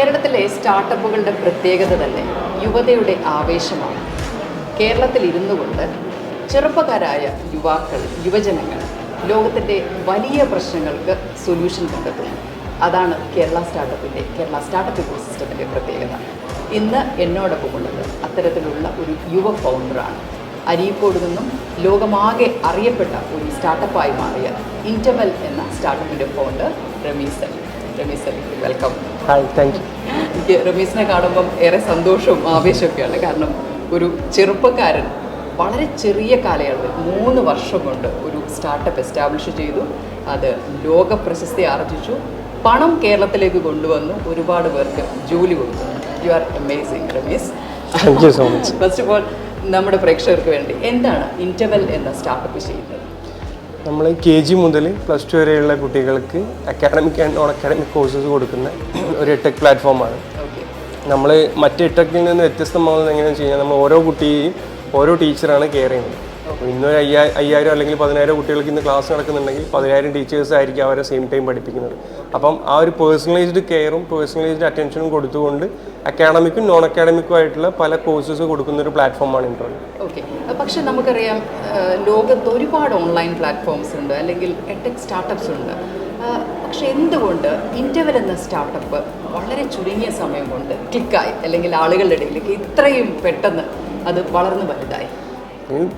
കേരളത്തിലെ സ്റ്റാർട്ടപ്പുകളുടെ പ്രത്യേകത തന്നെ യുവതയുടെ ആവേശമാണ്. കേരളത്തിൽ ഇരുന്നു കൊണ്ട് ചെറുപ്പക്കാരായ യുവാക്കൾ യുവജനങ്ങൾ ലോകത്തിന്റെ വലിയ പ്രശ്നങ്ങൾക്ക് സൊല്യൂഷൻ കണ്ടെത്തുന്നു. അതാണ് കേരള സ്റ്റാർട്ടപ്പിന്റെ കേരള സ്റ്റാർട്ടപ്പ് ഇക്കോസിസ്റ്റത്തിന്റെ പ്രത്യേകത. ഇന്ന് എന്നോടൊപ്പം ഉള്ളത് അത്തരത്തിലുള്ള ഒരു യുവ ഫൗണ്ടറാണ് അരീക്കോട് നിന്നും ലോകമാകെ അറിയപ്പെട്ട ഒരു സ്റ്റാർട്ടപ്പായി മാറിയ ഇന്റമൽ എന്ന സ്റ്റാർട്ടപ്പിന്റെ founder Ramees Ali Ali welcome hi thank you എനിക്ക് റമീസിനെ കാണുമ്പം ഏറെ സന്തോഷവും ആവേശമൊക്കെയാണ് കാരണം ഒരു ചെറുപ്പക്കാരൻ വളരെ ചെറിയ കാലയളവിൽ മൂന്ന് വർഷം കൊണ്ട് ഒരു സ്റ്റാർട്ടപ്പ് എസ്റ്റാബ്ലിഷ് ചെയ്തു. അത് ലോക പ്രശസ്തി ആർജിച്ചു. പണം കേരളത്തിലേക്ക് കൊണ്ടുവന്നു. ഒരുപാട് പേർക്ക് ജോലി കൊടുത്തു. You are amazing Ramees thank you so much first of all നമ്മുടെ പ്രേക്ഷകർക്ക് വേണ്ടി എന്താണ് ഇന്റർവെൽ എന്ന സ്റ്റാർട്ടപ്പ് ചെയ്യുന്നത്? നമ്മൾ കെ ജി മുതൽ പ്ലസ് ടു വരെയുള്ള കുട്ടികൾക്ക് academic and non academic courses കൊടുക്കുന്ന ഒരു ടെക് പ്ലാറ്റ്ഫോമാണ് നമ്മൾ മറ്റ് ടെക്കിൽ നിന്ന് വ്യത്യസ്തമാകുന്നത് എങ്ങനെയാണെന്ന് വെച്ച് കഴിഞ്ഞാൽ നമ്മൾ ഓരോ കുട്ടിയെയും ഓരോ ടീച്ചറാണ് കെയർ ചെയ്യുന്നത്. ഇന്നൊരു അയ്യാ അയ്യായിരം അല്ലെങ്കിൽ പതിനായിരം കുട്ടികൾക്ക് ഇന്ന് ക്ലാസ് നടക്കുന്നുണ്ടെങ്കിൽ പതിനായിരം ടീച്ചേഴ്സ് ആയിരിക്കും അവരെ സെയിം ടൈം പഠിപ്പിക്കുന്നത്. അപ്പം ആ ഒരു പേഴ്സണലൈസ്ഡ് കെയറും പേഴ്സണലൈസ്ഡ് അറ്റൻഷനും കൊടുത്തുകൊണ്ട് അക്കാഡമിക്കും നോൺ അക്കാഡമിക്കും ആയിട്ടുള്ള പല കോഴ്സസ് കൊടുക്കുന്ന ഒരു പ്ലാറ്റ്ഫോമാണ് ഇൻട്രോൾ ഓക്കെ പക്ഷെ നമുക്കറിയാം ലോകത്ത് ഒരുപാട് ഓൺലൈൻ പ്ലാറ്റ്ഫോംസ് ഉണ്ട് അല്ലെങ്കിൽ എട്ടെക് സ്റ്റാർട്ടപ്സ് ഉണ്ട്. പക്ഷെ എന്തുകൊണ്ട് ഇന്റവൽ എന്ന സ്റ്റാർട്ടപ്പ് വളരെ ചുരുങ്ങിയ സമയം കൊണ്ട് ക്ലിക്കായി അല്ലെങ്കിൽ ആളുകളുടെ ഇടയിലേക്ക് ഇത്രയും പെട്ടെന്ന് അത് വളർന്നു വലുതായി?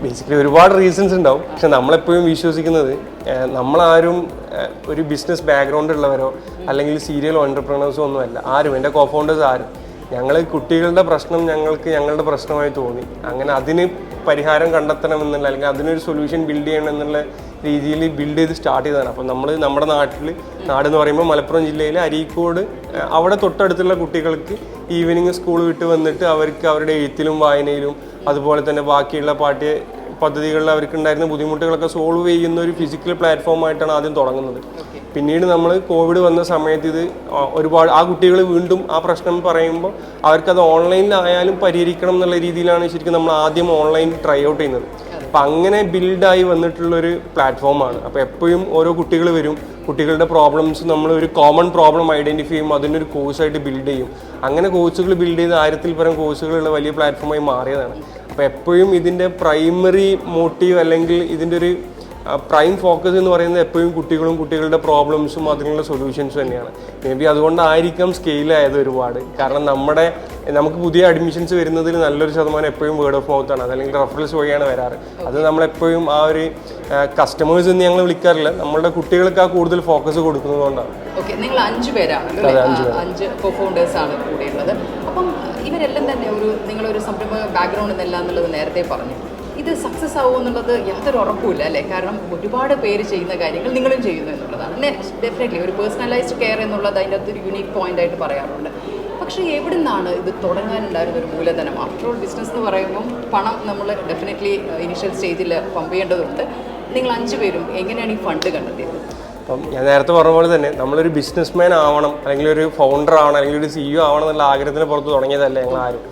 ബേസിക്കലി ഒരുപാട് റീസൺസ് ഉണ്ടാവും. പക്ഷെ നമ്മളെപ്പോഴും വിശ്വസിക്കുന്നത് നമ്മളാരും ഒരു ബിസിനസ് ബാക്ക്ഗ്രൗണ്ട് ഉള്ളവരോ അല്ലെങ്കിൽ സീരിയൽ ഓണ്ടർപ്രണേഴ്സോ ഒന്നുമല്ല. ആരും എന്റെ കോഫൗണ്ടേഴ്സ് ആരും. ഞങ്ങൾ കുട്ടികളുടെ പ്രശ്നം ഞങ്ങൾക്ക് ഞങ്ങളുടെ പ്രശ്നമായി തോന്നി. അങ്ങനെ അതിന് പരിഹാരം കണ്ടെത്തണം എന്നുള്ള അല്ലെങ്കിൽ അതിനൊരു സൊല്യൂഷൻ ബിൽഡ് ചെയ്യണം എന്നുള്ള രീതിയിൽ ബിൽഡ് ചെയ്ത് സ്റ്റാർട്ട് ചെയ്തതാണ്. അപ്പം നമ്മൾ നമ്മുടെ നാട്ടിൽ നാട് എന്ന് പറയുമ്പോൾ മലപ്പുറം ജില്ലയിലെ അരീക്കോട് അവിടെ തൊട്ടടുത്തുള്ള കുട്ടികൾക്ക് ഈവനിങ് സ്കൂൾ വിട്ട് വന്നിട്ട് അവർക്ക് അവരുടെ എഴുത്തിലും വായനയിലും അതുപോലെ തന്നെ ബാക്കിയുള്ള പാഠ്യ പദ്ധതികളിൽ അവർക്കുണ്ടായിരുന്ന ബുദ്ധിമുട്ടുകളൊക്കെ സോൾവ് ചെയ്യുന്ന ഒരു ഫിസിക്കൽ പ്ലാറ്റ്ഫോമായിട്ടാണ് ആദ്യം തുടങ്ങുന്നത്. പിന്നീട് നമ്മൾ കോവിഡ് വന്ന സമയത്ത് ഇത് ഒരുപാട് ആ കുട്ടികൾ വീണ്ടും ആ പ്രശ്നം പറയുമ്പോൾ അവർക്കത് ഓൺലൈനിലായാലും പരിഹരിക്കണം എന്നുള്ള രീതിയിലാണ് ശരിക്കും നമ്മൾ ആദ്യം ഓൺലൈൻ ട്രൈ ഔട്ട് ചെയ്യുന്നത്. അപ്പം അങ്ങനെ ബിൽഡായി വന്നിട്ടുള്ളൊരു പ്ലാറ്റ്ഫോമാണ് അപ്പോൾ എപ്പോഴും ഓരോ കുട്ടികൾ വരും കുട്ടികളുടെ പ്രോബ്ലംസ് നമ്മൾ ഒരു കോമൺ പ്രോബ്ലം ഐഡന്റിഫൈ ചെയ്യും അതിനൊരു കോഴ്സായിട്ട് ബിൽഡ് ചെയ്യും. അങ്ങനെ കോഴ്സുകൾ ബിൽഡ് ചെയ്ത് ആയിരത്തിൽ പരം കോഴ്സുകളുള്ള വലിയ പ്ലാറ്റ്ഫോമായി മാറിയതാണ്. അപ്പോൾ എപ്പോഴും ഇതിന്റെ പ്രൈമറി മോട്ടീവ് അല്ലെങ്കിൽ ഇതിന്റെ ഒരു പ്രൈം ഫോക്കസ് എന്ന് പറയുന്നത് എപ്പോഴും കുട്ടികളും കുട്ടികളുടെ പ്രോബ്ലംസും അതിനുള്ള സൊല്യൂഷൻസും തന്നെയാണ്. മേ ബി അതുകൊണ്ടായിരിക്കാം സ്കെയിലായത് ഒരുപാട്. കാരണം നമ്മുടെ നമുക്ക് പുതിയ അഡ്മിഷൻസ് വരുന്നതിൽ നല്ലൊരു ശതമാനം എപ്പോഴും വേർഡ് ഓഫ് മൗത്ത് ആണ്. അതല്ലെങ്കിൽ റെഫറൻസ് വഴിയാണ് വരാറ്. അത് നമ്മളെപ്പോഴും ആ ഒരു കസ്റ്റമേഴ്സ് എന്ന് ഞങ്ങൾ വിളിക്കാറില്ല. നമ്മളുടെ കുട്ടികൾക്ക് ആ കൂടുതൽ ഫോക്കസ് കൊടുക്കുന്നതുകൊണ്ടാണ് ഓക്കെ നിങ്ങൾ അഞ്ച് പേരാണ് അഞ്ച് കോഫൗണ്ടേഴ്സ് ആണ് കൂടെയുള്ളത്. അപ്പം ഇവരെല്ലാം തന്നെ ഒരു നിങ്ങളൊരു സംരംഭ ബാക്ക്ഗ്രൗണ്ട് എന്നല്ല എന്നുള്ളത് നേരത്തെ പറഞ്ഞു. ഇത് സക്സസ് ആവും എന്നുള്ളത് യാതൊരു ഉറപ്പുമില്ല അല്ലേ? കാരണം ഒരുപാട് പേര് ചെയ്യുന്ന കാര്യങ്ങൾ നിങ്ങളും ചെയ്യുന്നു എന്നുള്ളതാണ് പിന്നെ ഡെഫിനറ്റ്ലി ഒരു പേഴ്സണലൈസ്ഡ് കെയർ എന്നുള്ളത് അതിന്റെ അകത്ത് ഒരു യുണീക്ക് പോയിന്റ് ആയിട്ട് പറയാറുണ്ട്. പക്ഷേ എവിടെ നിന്നാണ് ഇത് തുടങ്ങാനുണ്ടായിരുന്ന ഒരു മൂലധനം? ആഫ്റ്റർ ഓൾ ബിസിനസ് എന്ന് പറയുമ്പം പണം നമ്മൾ ഡെഫിനറ്റ്ലി ഇനിഷ്യൽ സ്റ്റേജിൽ പമ്പ് ചെയ്യേണ്ടതുണ്ട്. നിങ്ങൾ അഞ്ചു പേരും എങ്ങനെയാണ് ഈ ഫണ്ട് കണ്ടെത്തിയത്? അപ്പം ഞാൻ നേരത്തെ പറഞ്ഞ പോലെ തന്നെ നമ്മളൊരു ബിസിനസ്മാൻ ആവണം അല്ലെങ്കിൽ ഒരു ഫൗണ്ടർ ആവണം അല്ലെങ്കിൽ ഒരു സിഇഒ ആവണം എന്നുള്ള ആഗ്രഹത്തിന് പുറത്ത് തുടങ്ങിയതല്ല ഞങ്ങൾ ആരും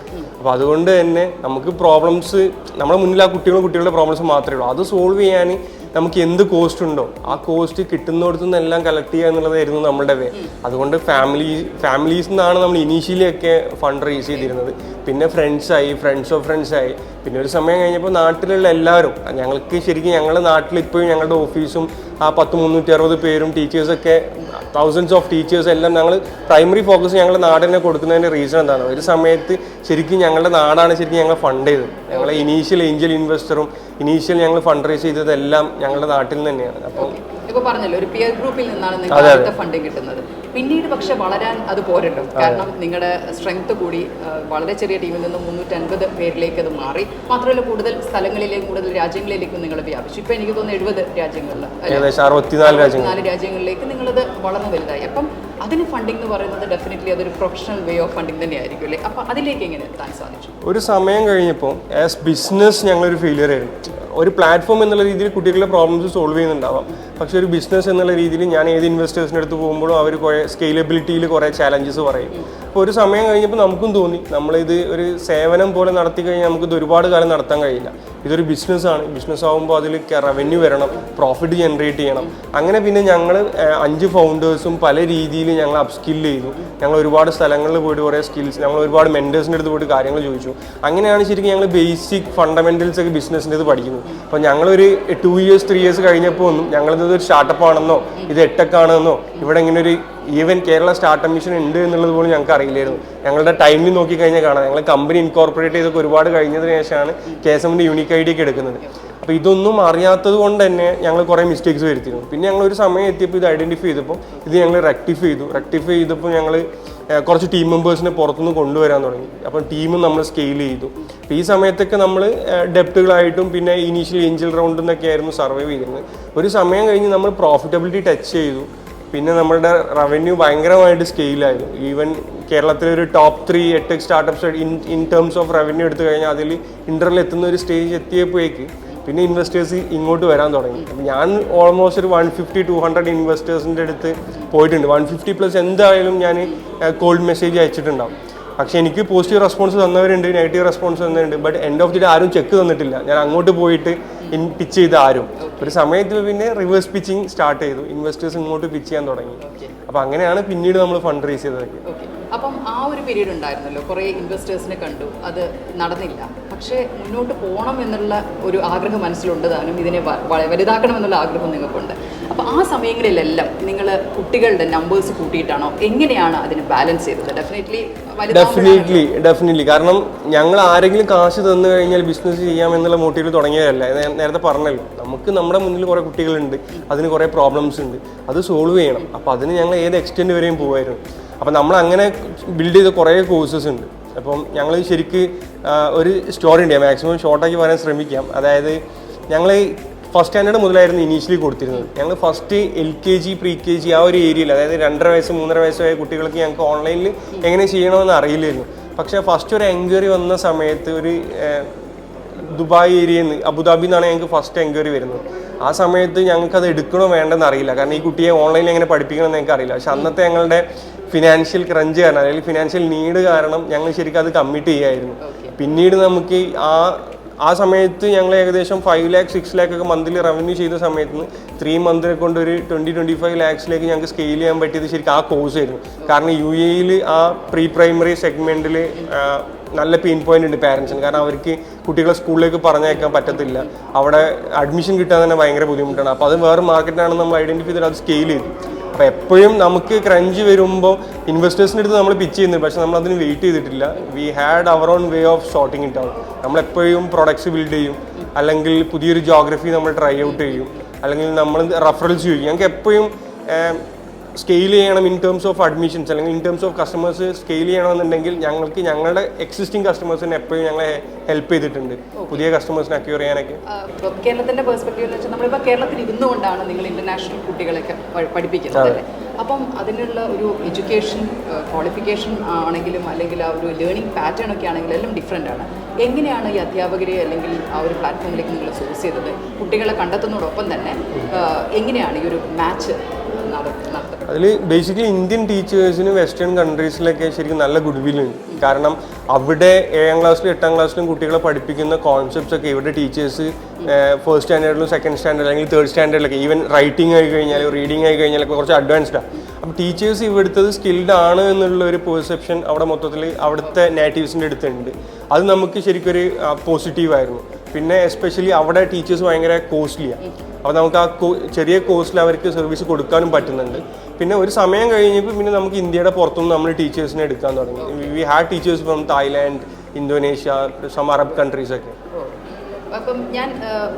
അപ്പോൾ അതുകൊണ്ട് തന്നെ നമുക്ക് പ്രോബ്ലംസ് നമ്മുടെ മുന്നിൽ ആ കുട്ടികളും കുട്ടികളുടെ പ്രോബ്ലംസ് മാത്രമേ ഉള്ളൂ. അത് സോൾവ് ചെയ്യാൻ നമുക്ക് എന്ത് കോസ്റ്റ് ഉണ്ടോ ആ കോസ്റ്റ് കിട്ടുന്നിടത്തു നിന്നെല്ലാം കളക്ട് ചെയ്യുക എന്നുള്ളതായിരുന്നു നമ്മുടെ വേ അതുകൊണ്ട് ഫാമിലി ഫാമിലീസ് നിന്നാണ് നമ്മൾ ഇനീഷ്യലി ഒക്കെ ഫണ്ട് റേസ് ചെയ്തിരുന്നത്. പിന്നെ ഫ്രണ്ട്സായി ഫ്രണ്ട്സ് ഓഫ് ഫ്രണ്ട്സായി പിന്നെ ഒരു സമയം കഴിഞ്ഞപ്പോൾ നാട്ടിലുള്ള എല്ലാവരും ഞങ്ങൾക്ക് ശരിക്കും ഞങ്ങളുടെ നാട്ടിൽ ഇപ്പോഴും ഞങ്ങളുടെ ഓഫീസും ആ പത്ത് മുന്നൂറ്റി അറുപത് പേരും ടീച്ചേഴ്സൊക്കെ തൗസൻഡ്സ് ഓഫ് ടീച്ചേഴ്സ് എല്ലാം ഞങ്ങൾ പ്രൈമറി ഫോക്കസ് ഞങ്ങളുടെ നാടിനെ കൊടുക്കുന്നതിന്റെ റീസൺ എന്താണ്? ഒരു സമയത്ത് ശരിക്കും ഞങ്ങളുടെ നാടാണ് ശരിക്കും ഞങ്ങൾ ഫണ്ട് ചെയ്തത്. ഞങ്ങളെ ഇനീഷ്യൽ ഏഞ്ചൽ ഇൻവെസ്റ്ററും ഇനീഷ്യൽ ഞങ്ങൾ ഫണ്ട് റേസ് ചെയ്തതെല്ലാം ഞങ്ങളുടെ നാട്ടിൽ നിന്ന് തന്നെയാണ്. അപ്പോൾ പറഞ്ഞല്ലോ ഒരു പിയർ ഗ്രൂപ്പിൽ നിന്നാണ് ഫണ്ടിങ് കിട്ടുന്നത്. പിന്നീട് പക്ഷെ വളരാൻ അത് പോരല്ലോ. കാരണം നിങ്ങളുടെ സ്ട്രെങ്ത് കൂടി വളരെ ചെറിയ ടീമിൽ നിന്ന് മുന്നൂറ്റൻപത് പേരിലേക്ക് അത് മാറി. മാത്രമല്ല കൂടുതൽ സ്ഥലങ്ങളിലേക്കും കൂടുതൽ രാജ്യങ്ങളിലേക്കും നിങ്ങൾ വ്യാപിച്ചു. ഇപ്പൊ എനിക്ക് തോന്നുന്നു എഴുപത് രാജ്യങ്ങളിൽ നാല് രാജ്യങ്ങളിലേക്ക് നിങ്ങളത് വളർന്നു വലുതായി. അപ്പം അതിന് ഫണ്ടിംഗ് എന്ന് പറയുന്നത് ഡെഫിനറ്റ്ലി അതൊരു പ്രൊഫഷണൽ വേ ഓഫ് ഫണ്ടിങ് തന്നെയായിരിക്കും അല്ലേ? അപ്പൊ അതിലേക്ക് എങ്ങനെ എത്താൻ സാധിച്ചു? ഒരു സമയം കഴിഞ്ഞപ്പോൾ ആസ് ബിസിനസ് ഞങ്ങളൊരു ഫെയിലിയർ ആയിരുന്നു. ഒരു പ്ലാറ്റ്ഫോം എന്നുള്ള രീതിയിൽ കുട്ടികളുടെ പ്രോബ്ലംസ് സോൾവ് ചെയ്യുന്നുണ്ടാവാം. പക്ഷെ ഒരു ബിസിനസ് എന്നുള്ള രീതിയിൽ ഞാൻ ഏത് ഇൻവെസ്റ്റേഴ്സിന്റെ അടുത്ത് പോകുമ്പോഴും അവർ കുറേ സ്കെയിലബിലിറ്റിയിൽ കുറേ ചാലഞ്ചസ് പറയും. അപ്പോൾ ഒരു സമയം കഴിഞ്ഞപ്പോൾ നമുക്കും തോന്നി. നമ്മളിത് ഒരു സേവനം പോലെ നടത്തി കഴിഞ്ഞാൽ നമുക്കിത് ഒരുപാട് കാലം നടത്താൻ കഴിയില്ല. ഇതൊരു ബിസിനസ്സാണ് ബിസിനസ് ആകുമ്പോൾ അതിൽ റവന്യൂ വരണം പ്രോഫിറ്റ് ജനറേറ്റ് ചെയ്യണം. അങ്ങനെ പിന്നെ ഞങ്ങൾ അഞ്ച് ഫൗണ്ടേഴ്സും പല രീതിയിൽ ഞങ്ങൾ അപ്സ്കിൽ ചെയ്തു. ഞങ്ങൾ ഒരുപാട് സ്ഥലങ്ങളിൽ പോയിട്ട് കുറേ സ്കിൽസ് ഞങ്ങൾ ഒരുപാട് മെന്റേഴ്സിന്റെ അടുത്ത് പോയിട്ട് കാര്യങ്ങൾ ചോദിച്ചു. അങ്ങനെയാണ് ശരിക്കും ഞങ്ങൾ ബേസിക് ഫണ്ടമെന്റൽസ് ഒക്കെ ബിസിനസ്സിന്റെ ഇത് പഠിക്കുന്നത്. അപ്പോൾ ഞങ്ങളൊരു ടു ഇയേഴ്സ് ത്രീ ഇയേഴ്സ് കഴിഞ്ഞപ്പോൾ ഒന്നും ഞങ്ങളിത് ഒരു സ്റ്റാർട്ടപ്പ് ആണെന്നോ ഇത് എട്ടക്കാണെന്നോ ഇവിടെ ഇങ്ങനെ ഒരു ഈവൻ കേരള സ്റ്റാർട്ടപ്പ് മിഷൻ ഉണ്ട് എന്നുള്ളത് പോലും ഞങ്ങൾക്ക് അറിയില്ലായിരുന്നു. ഞങ്ങളുടെ ടൈമിൽ നോക്കി കഴിഞ്ഞാൽ കാണാം. ഞങ്ങൾ കമ്പനി ഇൻകോർപ്പറേറ്റ് ചെയ്തൊക്കെ ഒരുപാട് കഴിഞ്ഞതിന് ശേഷമാണ് കെ എസ് എമ്മിന്റെ യൂണിക് ഐ ഡി ഒക്കെ എടുക്കുന്നത്. അപ്പോൾ ഇതൊന്നും അറിയാത്തത് കൊണ്ട് തന്നെ ഞങ്ങൾ കുറേ മിസ്റ്റേക്സ് വരുത്തിയിരുന്നു. പിന്നെ ഞങ്ങൾ ഒരു സമയം എത്തിയപ്പോൾ ഇത് ഐഡന്റിഫൈ ചെയ്തപ്പോൾ ഇത് ഞങ്ങൾ റെക്ടിഫൈ ചെയ്തു. റെക്ടിഫൈ ചെയ്തപ്പോൾ ഞങ്ങൾ കുറച്ച് ടീം മെമ്പേഴ്സിനെ പുറത്തുനിന്ന് കൊണ്ടുവരാൻ തുടങ്ങി. അപ്പം ടീമും നമ്മൾ സ്കെയിൽ ചെയ്തു. അപ്പോൾ ഈ സമയത്തൊക്കെ നമ്മൾ ഡെപ്റ്റുകളായിട്ടും പിന്നെ ഇനീഷ്യൽ ഏഞ്ചൽ റൗണ്ട് എന്നൊക്കെ ആയിരുന്നു സർവൈവ് ചെയ്തിരുന്നത്. ഒരു സമയം കഴിഞ്ഞ് നമ്മൾ പ്രോഫിറ്റബിലിറ്റി ടച്ച് ചെയ്തു. പിന്നെ നമ്മളുടെ റവന്യൂ ഭയങ്കരമായിട്ട് സ്കെയിലായിരുന്നു ഈവൻ കേരളത്തിലെ ഒരു ടോപ്പ് ത്രീ എട്ട് startups in in terms of revenue എടുത്തു കഴിഞ്ഞാൽ അതിൽ ഇന്ററിൽ എത്തുന്ന ഒരു സ്റ്റേജ് എത്തിയപ്പോഴേക്ക് പിന്നെ ഇൻവെസ്റ്റേഴ്സ് ഇങ്ങോട്ട് വരാൻ തുടങ്ങി. അപ്പം ഞാൻ ഓൾമോസ്റ്റ് ഒരു വൺ ഫിഫ്റ്റി ടു ഹൺഡ്രഡ് ഇൻവെസ്റ്റേഴ്സിന്റെ അടുത്ത് പോയിട്ടുണ്ട്. വൺ ഫിഫ്റ്റി പ്ലസ് എന്തായാലും ഞാൻ കോൾഡ് മെസ്സേജ് അയച്ചിട്ടുണ്ടാവും. പക്ഷെ എനിക്ക് പോസിറ്റീവ് റെസ്പോൺസ് തന്നവരുണ്ട് negative response തന്നവരുണ്ട്. But end of the day ആരും ചെക്ക് തന്നിട്ടില്ല. ഞാൻ അങ്ങോട്ട് പോയിട്ട് ഇൻ പിച്ച് ചെയ്ത് ആരും. ഒരു സമയത്ത് പിന്നെ റിവേഴ്സ് പിച്ചിങ് സ്റ്റാർട്ട് ചെയ്തു. ഇൻവെസ്റ്റേഴ്സ് ഇങ്ങോട്ട് പിച്ച് ചെയ്യാൻ തുടങ്ങി. അപ്പോൾ അങ്ങനെയാണ് പിന്നീട് നമ്മൾ ഫണ്ട് റേസ് ചെയ്തതൊക്കെ അപ്പം ആ ഒരു പീരീഡ് ഉണ്ടായിരുന്നല്ലോ. കുറേ ഇൻവെസ്റ്റേഴ്സിനെ കണ്ടു. അത് നടന്നില്ല. പക്ഷേ മുന്നോട്ട് പോകണം എന്നുള്ള ഒരു ആഗ്രഹം മനസ്സിലുണ്ട്. താനും ഇതിനെ വലുതാക്കണം എന്നുള്ള ആഗ്രഹം നിങ്ങൾക്കുണ്ട്. അപ്പോൾ ആ സമയങ്ങളിലെല്ലാം നിങ്ങൾ കുട്ടികളുടെ നമ്പേഴ്സ് കൂട്ടിയിട്ടാണോ? എങ്ങനെയാണ് അതിനെ ബാലൻസ് ചെയ്തത്? ഡെഫിനറ്റ്ലി ഡെഫിനറ്റ്ലി ഡെഫിനറ്റ്ലി കാരണം ഞങ്ങൾ ആരെങ്കിലും കാശ് തന്നു കഴിഞ്ഞാൽ ബിസിനസ് ചെയ്യാം എന്നുള്ള മോട്ടീവ് തുടങ്ങിയതല്ല. നേരത്തെ പറഞ്ഞല്ലോ. നമുക്ക് നമ്മുടെ മുന്നിൽ കുറേ കുട്ടികളുണ്ട്. അതിന് കുറേ പ്രോബ്ലംസ് ഉണ്ട്. അത് സോൾവ് ചെയ്യണം. അപ്പോൾ അതിന് ഞങ്ങൾ ഏത് എക്സ്റ്റെൻഡ് വരെയും പോകുമായിരുന്നു അപ്പോൾ നമ്മൾ അങ്ങനെ ബിൽഡ് ചെയ്ത കുറേ കോഴ്സസ് ഉണ്ട്. അപ്പം ഞങ്ങൾ ശരിക്ക് ഒരു സ്റ്റോറി ഉണ്ട്. മാക്സിമം ഷോർട്ടാക്കി പറയാൻ ശ്രമിക്കാം. അതായത് ഞങ്ങൾ ഫസ്റ്റ് സ്റ്റാൻഡേർഡ് മുതലായിരുന്നു ഇനീഷ്യലി കൊടുത്തിരുന്നത്. ഞങ്ങൾ first L K G pre K G ആ ഒരു ഏരിയയിൽ അതായത് രണ്ടര വയസ്സ് മൂന്നര വയസ്സായ കുട്ടികൾക്ക് ഞങ്ങൾക്ക് ഓൺലൈനിൽ എങ്ങനെ ചെയ്യണമെന്ന് അറിയില്ലായിരുന്നു. പക്ഷേ ഫസ്റ്റ് ഒരു എൻക്വയറി വന്ന സമയത്ത് ഒരു ദുബായ് ഏരിയയിൽ നിന്ന് അബുദാബി നിന്നാണ് ഞങ്ങൾക്ക് ഫസ്റ്റ് എൻക്വയറി വരുന്നത്. ആ സമയത്ത് ഞങ്ങൾക്ക് അത് എടുക്കണോ വേണ്ടെന്ന് അറിയില്ല. കാരണം ഈ കുട്ടിയെ ഓൺലൈനിൽ എങ്ങനെ പഠിപ്പിക്കണമെന്ന് ഞങ്ങൾക്ക് അറിയില്ല പക്ഷെ അന്നത്തെ ഞങ്ങളുടെ ഫിനാൻഷ്യൽ ക്രഞ്ച് കാരണം അല്ലെങ്കിൽ ഫിനാൻഷ്യൽ നീഡ് കാരണം ഞങ്ങൾ ശരിക്കും അത് കമ്മിറ്റ് ചെയ്യായിരുന്നു. പിന്നീട് നമുക്ക് ആ ആ സമയത്ത് ഞങ്ങൾ ഏകദേശം ഫൈവ് ലാക്ക് സിക്സ് ലാക്ക് ഒക്കെ മന്ത്ലി റവന്യൂ ചെയ്ത സമയത്ത് നിന്ന് ത്രീ മന്തിനെ കൊണ്ട് ഒരു ട്വന്റി ട്വന്റി ഫൈവ് ലാക്സിലേക്ക് ഞങ്ങൾക്ക് സ്കെയിൽ ചെയ്യാൻ പറ്റിയത് ശരിക്കും ആ കോഴ്സ് ആയിരുന്നു. കാരണം യു എയിൽ ആ പ്രീ പ്രൈമറി സെഗ്മെന്റിൽ നല്ല പെയിൻ പോയിന്റ് ഉണ്ട് പാരൻസിന് കാരണം അവർക്ക് കുട്ടികളെ സ്കൂളിലേക്ക് പറഞ്ഞയക്കാൻ പറ്റത്തില്ല. അവിടെ അഡ്മിഷൻ കിട്ടാൻ തന്നെ ഭയങ്കര ബുദ്ധിമുട്ടാണ്. അപ്പോൾ അത് വേറെ മാർക്കറ്റാണ് നമ്മൾ ഐഡന്റിഫൈ ചെയ്തിട്ട് അത് സ്കെയിൽ ചെയ്തു. അപ്പോൾ എപ്പോഴും നമുക്ക് ക്രഞ്ച് വരുമ്പോൾ ഇൻവെസ്റ്റേഴ്സിന്റെ അടുത്ത് നമ്മൾ പിച്ച് ചെയ്യുന്നുണ്ട്. പക്ഷേ നമ്മൾ അതിന് വെയിറ്റ് ചെയ്തിട്ടില്ല. We had our own way of sorting it out നമ്മൾ എപ്പോഴും പ്രൊഡക്ട്സ് ബിൽഡ് ചെയ്യും. അല്ലെങ്കിൽ പുതിയൊരു ജോഗ്രഫി നമ്മൾ ട്രൈ ഔട്ട് ചെയ്യും. അല്ലെങ്കിൽ നമ്മൾ റെഫറൻസ് ചെയ്യും ഞങ്ങൾക്ക് എപ്പോഴും സ്കെയിൽ ചെയ്യണം ഇൻ ടേംസ് ഓഫ് അഡ്മിഷൻസ് അല്ലെങ്കിൽ in terms of customers scale ചെയ്യണമെന്നുണ്ടെങ്കിൽ ഞങ്ങൾക്ക് ഞങ്ങളുടെ എക്സിസ്റ്റിംഗ് കസ്റ്റമേഴ്സിനെ എപ്പോഴും ഞങ്ങളെ ഹെൽപ്പ് ചെയ്തിട്ടുണ്ട്. പുതിയ കസ്റ്റമേഴ്സിനെ അക്യൂർ ചെയ്യാനൊക്കെ. ഇപ്പോൾ കേരളത്തിന്റെ പെർസ്പെക്റ്റീവ് എന്ന് വെച്ചാൽ നമ്മളിപ്പോൾ കേരളത്തിൽ ഇരുന്നുകൊണ്ടാണ് നിങ്ങൾ ഇന്റർനാഷണൽ കുട്ടികളൊക്കെ പഠിപ്പിക്കുന്നത് അപ്പം അതിനുള്ള ഒരു എഡ്യൂക്കേഷൻ ക്വാളിഫിക്കേഷൻ ആണെങ്കിലും അല്ലെങ്കിൽ ആ ഒരു ലേണിംഗ് പാറ്റേൺ ഒക്കെ ആണെങ്കിലും എല്ലാം ഡിഫറെന്റ് ആണ്. എങ്ങനെയാണ് ഈ അധ്യാപകരെ അല്ലെങ്കിൽ ആ ഒരു പ്ലാറ്റ്ഫോമിലേക്ക് നിങ്ങൾ സോഴ്സ് ചെയ്തത്? കുട്ടികളെ കണ്ടെത്തുന്നതോടൊപ്പം തന്നെ എങ്ങനെയാണ് ഈ ഒരു മാച്ച് അതിൽ ബേസിക്കലി ഇന്ത്യൻ ടീച്ചേഴ്സിന് വെസ്റ്റേൺ കൺട്രീസിലൊക്കെ ശരിക്കും നല്ല ഗുഡ് വിൽ ഉണ്ട്. കാരണം അവിടെ ഏഴാം ക്ലാസ്സിലും എട്ടാം ക്ലാസ്സിലും കുട്ടികളെ പഠിപ്പിക്കുന്ന കോൺസെപ്റ്റ്സ് ഒക്കെ ഇവിടെ ടീച്ചേഴ്സ് ഫസ്റ്റ് സ്റ്റാൻഡേർഡിലും സെക്കൻഡ് സ്റ്റാൻഡേർഡ് അല്ലെങ്കിൽ തേർഡ് സ്റ്റാൻഡേർഡിലൊക്കെ ഈവൻ റൈറ്റിംഗ് ആയി കഴിഞ്ഞാൽ റീഡിംഗ് ആയി കഴിഞ്ഞാലൊക്കെ കുറച്ച് അഡ്വാൻസ്ഡാണ് അപ്പോൾ ടീച്ചേഴ്സ് ഇവിടുത്തത് സ്കിൽഡ് ആണ് എന്നുള്ള ഒരു പെർസെപ്ഷൻ അവിടെ മൊത്തത്തിൽ അവിടുത്തെ നേറ്റീവ്സിന്റെ അടുത്തുണ്ട്. അത് നമുക്ക് ശരിക്കൊരു പോസിറ്റീവായിരുന്നു പിന്നെ എസ്പെഷ്യലി അവിടെ ടീച്ചേഴ്സ് ഭയങ്കര കോസ്റ്റ്ലിയാണ് അപ്പോൾ നമുക്ക് ആ ചെറിയ കോസ്റ്റിൽ അവർക്ക് സർവീസ് കൊടുക്കാനും പറ്റുന്നുണ്ട്. പിന്നെ ഒരു സമയം കഴിഞ്ഞപ്പോൾ പിന്നെ നമുക്ക് ഇന്ത്യയുടെ പുറത്തുനിന്ന് നമ്മൾ ടീച്ചേഴ്സിനെ എടുക്കാൻ തുടങ്ങി. We had teachers from Thailand Indonesia some Arab countries ഒക്കെ. അപ്പം ഞാൻ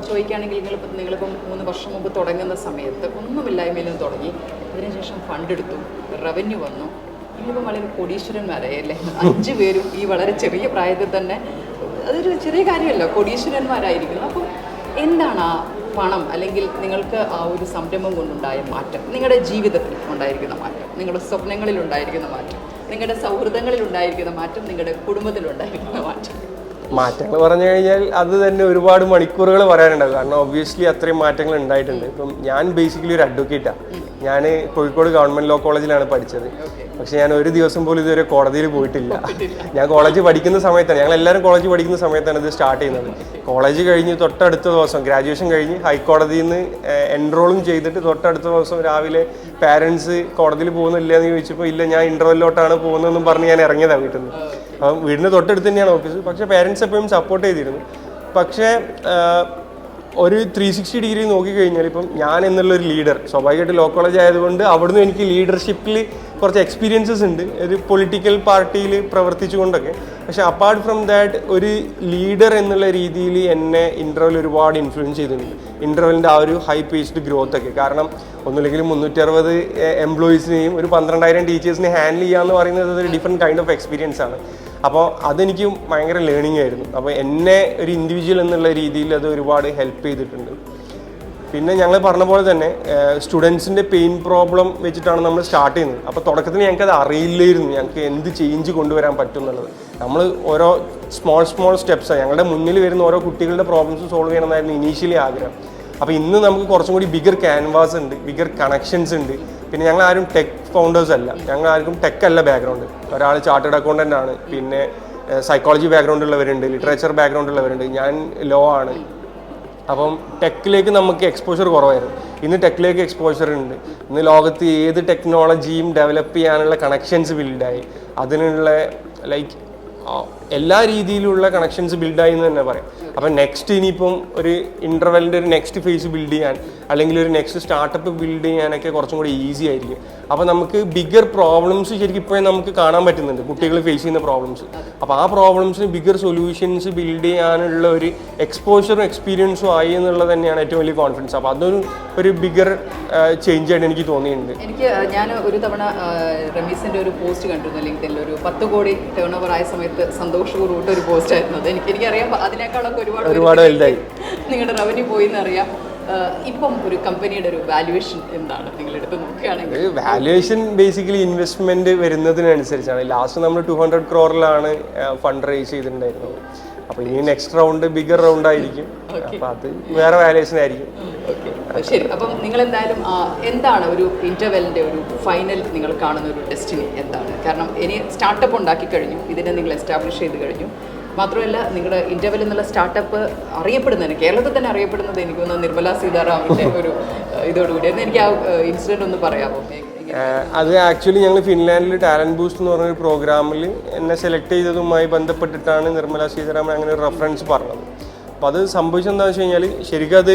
ചോദിക്കുകയാണെങ്കിൽ നിങ്ങളിപ്പം നിങ്ങളിപ്പം മൂന്ന് വർഷം മുമ്പ് തുടങ്ങുന്ന സമയത്ത് ഒന്നുമില്ലായ്മയിൽ നിന്ന് തുടങ്ങി. അതിനുശേഷം ഫണ്ട് എടുത്തു റവന്യൂ വന്നു. ഇന്നിപ്പം വളരെ കോടീശ്വരന്മാരായി അല്ലേ? അഞ്ച് പേരും ഈ വളരെ ചെറിയ പ്രായത്തിൽ തന്നെ അതൊരു ചെറിയ കാര്യമല്ല. കൊടീശ്വരന്മാരായിരിക്കുന്നു അപ്പം എന്താണ് ആ പണം അല്ലെങ്കിൽ നിങ്ങൾക്ക് ആ ഒരു സംരംഭം കൊണ്ടുണ്ടായ മാറ്റം? നിങ്ങളുടെ ജീവിതത്തിൽ ഉണ്ടായിരിക്കുന്ന മാറ്റം. നിങ്ങളുടെ സ്വപ്നങ്ങളിൽ ഉണ്ടായിരിക്കുന്ന മാറ്റം. നിങ്ങളുടെ സൗഹൃദങ്ങളിൽ ഉണ്ടായിരിക്കുന്ന മാറ്റം. നിങ്ങളുടെ കുടുംബത്തിൽ ഉണ്ടായിരിക്കുന്ന മാറ്റം. മാറ്റങ്ങൾ പറഞ്ഞു കഴിഞ്ഞാൽ അത് തന്നെ ഒരുപാട് മണിക്കൂറുകൾ പറയാനുണ്ടാവും. കാരണം ഒബ്വിയസ്ലി അത്രയും മാറ്റങ്ങൾ ഉണ്ടായിട്ടുണ്ട്. ഇപ്പം ഞാൻ ബേസിക്കലി ഒരു അഡ്വക്കേറ്റാണ് ഞാൻ കോഴിക്കോട് ഗവൺമെന്റ് ലോ കോളേജിലാണ് പഠിച്ചത്. പക്ഷെ ഞാൻ ഒരു ദിവസം പോലും ഇതുവരെ കോടതിയിൽ പോയിട്ടില്ല. ഞാൻ കോളേജ് പഠിക്കുന്ന സമയത്താണ്. ഞങ്ങൾ എല്ലാവരും കോളേജ് പഠിക്കുന്ന സമയത്താണ് ഇത് സ്റ്റാർട്ട് ചെയ്യുന്നത്. കോളേജ് കഴിഞ്ഞ് തൊട്ടടുത്ത ദിവസം ഗ്രാജുവേഷൻ കഴിഞ്ഞ് ഹൈക്കോടതിയിൽ നിന്ന് എൻറോളും ചെയ്തിട്ട് തൊട്ടടുത്ത ദിവസം രാവിലെ പാരൻസ് കോടതിയിൽ പോകുന്നില്ല എന്ന് ചോദിച്ചപ്പോൾ ഇല്ല ഞാൻ ഇന്റർവെല്ലോട്ടാണ് പോകുന്നതെന്നും പറഞ്ഞ് ഞാൻ ഇറങ്ങിയതാണ് വീട്ടിൽ നിന്ന് അപ്പം വീടിന് തൊട്ടടുത്ത് തന്നെയാണ് ഓഫീസ് പക്ഷേ പാരൻസ് എപ്പോഴും സപ്പോർട്ട് ചെയ്തിരുന്നു. പക്ഷേ ഒരു ത്രീ സിക്സ്റ്റി ഡിഗ്രി നോക്കിക്കഴിഞ്ഞാൽ ഇപ്പം ഞാൻ എന്നുള്ള ഒരു ലീഡർ സ്വാഭാവികമായിട്ട് ലോ കോളേജ് ആയതുകൊണ്ട് അവിടുന്ന് എനിക്ക് ലീഡർഷിപ്പിൽ കുറച്ച് എക്സ്പീരിയൻസസ് ഉണ്ട്. ഒരു പൊളിറ്റിക്കൽ പാർട്ടിയിൽ പ്രവർത്തിച്ചുകൊണ്ടൊക്കെ. പക്ഷെ അപ്പാർട്ട് ഫ്രം ദാറ്റ് ഒരു ലീഡർ എന്നുള്ള രീതിയിൽ എന്നെ ഇന്റർവെൽ ഒരുപാട് ഇൻഫ്ലുവൻസ് ചെയ്തിട്ടുണ്ട്. ഇന്റർവെലിന്റെ ആ ഒരു ഹൈ പേസ്ഡ് ഗ്രോത്ത് ഒക്കെ. കാരണം ഒന്നുമില്ലെങ്കിൽ മുന്നൂറ്റി അറുപത് എംപ്ലോയീസിനെയും ഒരു പന്ത്രണ്ടായിരം ടീച്ചേഴ്സിനെ ഹാൻഡിൽ ചെയ്യുക എന്ന് പറയുന്നത് ഒരു ഡിഫറെന്റ് കൈൻഡ് ഓഫ് എക്സ്പീരിയൻസ് ആണ്. അപ്പോൾ അതെനിക്ക് ഭയങ്കര ലേണിംഗ് ആയിരുന്നു. അപ്പോൾ എന്നെ ഒരു ഇൻഡിവിജ്വൽ എന്നുള്ള രീതിയിൽ അത് ഒരുപാട് ഹെൽപ്പ് ചെയ്തിട്ടുണ്ട്. പിന്നെ ഞങ്ങൾ പറഞ്ഞ പോലെ തന്നെ സ്റ്റുഡൻസിന്റെ പെയിൻ പ്രോബ്ലം വെച്ചിട്ടാണ് നമ്മൾ സ്റ്റാർട്ട് ചെയ്യുന്നത്. അപ്പോൾ തുടക്കത്തിൽ ഞങ്ങൾക്കത് അറിയില്ലായിരുന്നു. ഞങ്ങൾക്ക് എന്ത് ചേഞ്ച് കൊണ്ടുവരാൻ പറ്റും എന്നുള്ളത് നമ്മൾ ഓരോ സ്മോൾ സ്മോൾ സ്റ്റെപ്സാണ് ഞങ്ങളുടെ മുന്നിൽ വരുന്ന ഓരോ കുട്ടികളുടെ പ്രോബ്ലംസ് സോൾവ് ചെയ്യണമെന്നായിരുന്നു ഇനീഷ്യലി ആഗ്രഹം. അപ്പോൾ ഇന്ന് നമുക്ക് കുറച്ചും കൂടി ബിഗർ ക്യാൻവാസ് ഉണ്ട് ബിഗർ കണക്ഷൻസ് ഉണ്ട്. പിന്നെ ഞങ്ങൾ ആരും ടെക് ഫൗണ്ടേഴ്സ് അല്ല. ഞങ്ങൾ ആർക്കും ടെക് അല്ല ബാക്ക്ഗ്രൗണ്ട് ഒരാൾ ചാർട്ടേഡ് അക്കൗണ്ടന്റ് ആണ്. പിന്നെ സൈക്കോളജി ബാക്ക്ഗ്രൗണ്ട് ഉള്ളവരുണ്ട് ലിറ്ററേച്ചർ ബാക്ക്ഗ്രൗണ്ട് ഉള്ളവരുണ്ട്. ഞാൻ ലോ ആണ്. അപ്പം ടെക്കിലേക്ക് നമുക്ക് എക്സ്പോഷർ കുറവായിരുന്നു. ഇന്ന് ടെക്കിലേക്ക് എക്സ്പോഷർ ഉണ്ട്. ഇന്ന് ലോകത്ത് ഏത് ടെക്നോളജിയും ഡെവലപ്പ് ചെയ്യാനുള്ള കണക്ഷൻസ് ബിൽഡായി അതിനുള്ള ലൈക്ക് എല്ലാ രീതിയിലുള്ള കണക്ഷൻസ് ബിൽഡായി എന്ന് തന്നെ പറയാം. അപ്പം നെക്സ്റ്റ് ഇനിയിപ്പം ഒരു ഇന്റർവെലിന്റെ ഒരു നെക്സ്റ്റ് ഫേസ് ബിൽഡ് ചെയ്യാൻ അല്ലെങ്കിൽ ഒരു നെക്സ്റ്റ് സ്റ്റാർട്ടപ്പ് ബിൽഡ് ചെയ്യാനൊക്കെ കുറച്ചും കൂടി ഈസി ആയിരിക്കും. അപ്പോൾ നമുക്ക് ബിഗർ പ്രോബ്ലംസ് ശരിക്കും ഇപ്പോഴേ നമുക്ക് കാണാൻ പറ്റുന്നുണ്ട്. കുട്ടികൾ ഫേസ് ചെയ്യുന്ന പ്രോബ്ലംസ് അപ്പോൾ ആ പ്രോബ്ലംസിന് ബിഗർ സൊല്യൂഷൻസ് ബിൽഡ് ചെയ്യാനുള്ള ഒരു എക്സ്പോഷറും എക്സ്പീരിയൻസും ആയി എന്നുള്ളത് തന്നെയാണ് ഏറ്റവും വലിയ കോൺഫിഡൻസ് അപ്പോൾ അതൊരു ഒരു ബിഗർ ചേഞ്ച് ആയിട്ട് എനിക്ക് തോന്നിയിട്ടുണ്ട്. എനിക്ക് ഞാൻ ഒരു തവണ റമീസിന്റെ ഒരു പോസ്റ്റ് കണ്ടിരുന്നു അല്ലെങ്കിൽ ഒരു പത്ത് കോടി ടേൺ ഓവർ ആയ സമയത്ത് സന്തോഷപൂർവം ഒരു പോസ്റ്റ് ആയിരുന്നു അത്. എനിക്ക് എനിക്കറിയാം അതിനേക്കാളൊക്കെ ഒരുപാട് ഒരുപാട് വലുതായി. നിങ്ങളുടെ റവന്യൂ പോയി എന്നറിയാം ഇപ്പം ഒരു കമ്പനിയുടെ ഒരു വാല്യുവേഷൻ എന്താണ്? നിങ്ങൾ എടുത്ത് നോക്കുകയാണെങ്കിൽ വാല്യുവേഷൻ ബേസിക്കലി ഇൻവെസ്റ്റ്മെന്റ് വരുന്നതിനനുസരിച്ചാണ്. ലാസ്റ്റ് നമ്മൾ ടു ഹൺഡ്രഡ് ക്രോറിലാണ് ഫണ്ട് റേസ് ചെയ്തിട്ടുണ്ടായിരുന്നത്. അപ്പോൾ ഇനി നെക്സ്റ്റ് റൗണ്ട് ബിഗർ റൗണ്ട് ആയിരിക്കും. അപ്പോൾ അത് വേറെ വാല്യേഷൻ ആയിരിക്കും. ശരി. അപ്പം നിങ്ങൾ എന്തായാലും എന്താണ് ഒരു ഇന്റർവെല്ലിന്റെ ഒരു ഫൈനൽ നിങ്ങൾ കാണുന്ന ഒരു ഡെസ്റ്റിനി എന്താണ്? കാരണം ഇനി സ്റ്റാർട്ടപ്പ് ഉണ്ടാക്കി കഴിഞ്ഞു ഇതിനെ നിങ്ങൾ എസ്റ്റാബ്ലിഷ് ചെയ്ത് കഴിഞ്ഞു. മാത്രമല്ല നിങ്ങളുടെ ഇന്റർവെൽ എന്നുള്ള സ്റ്റാർട്ടപ്പ് അറിയപ്പെടുന്നതിന് കേരളത്തിൽ തന്നെ അറിയപ്പെടുന്നത് എനിക്ക് തോന്നുന്നു നിർമ്മല സീതാറാമിന്റെ ഒരു ആ, ഇതോടുകൂടി. എന്ന് എനിക്ക് ആ ഇൻസിഡന്റ് ഒന്ന് പറയാമോ? അത് ആക്ച്വലി ഞങ്ങൾ ഫിൻലാൻഡിൽ ടാലന്റ് ബൂസ്റ്റ് എന്ന് പറഞ്ഞൊരു പ്രോഗ്രാമിൽ എന്നെ സെലക്ട് ചെയ്തതുമായി ബന്ധപ്പെട്ടിട്ടാണ് നിർമ്മല സീതാരാമൻ അങ്ങനെ ഒരു റെഫറൻസ് പറഞ്ഞത്. അപ്പോൾ അത് സംഭവിച്ചെന്താണെന്ന് വെച്ച് കഴിഞ്ഞാൽ ശരിക്കും അത്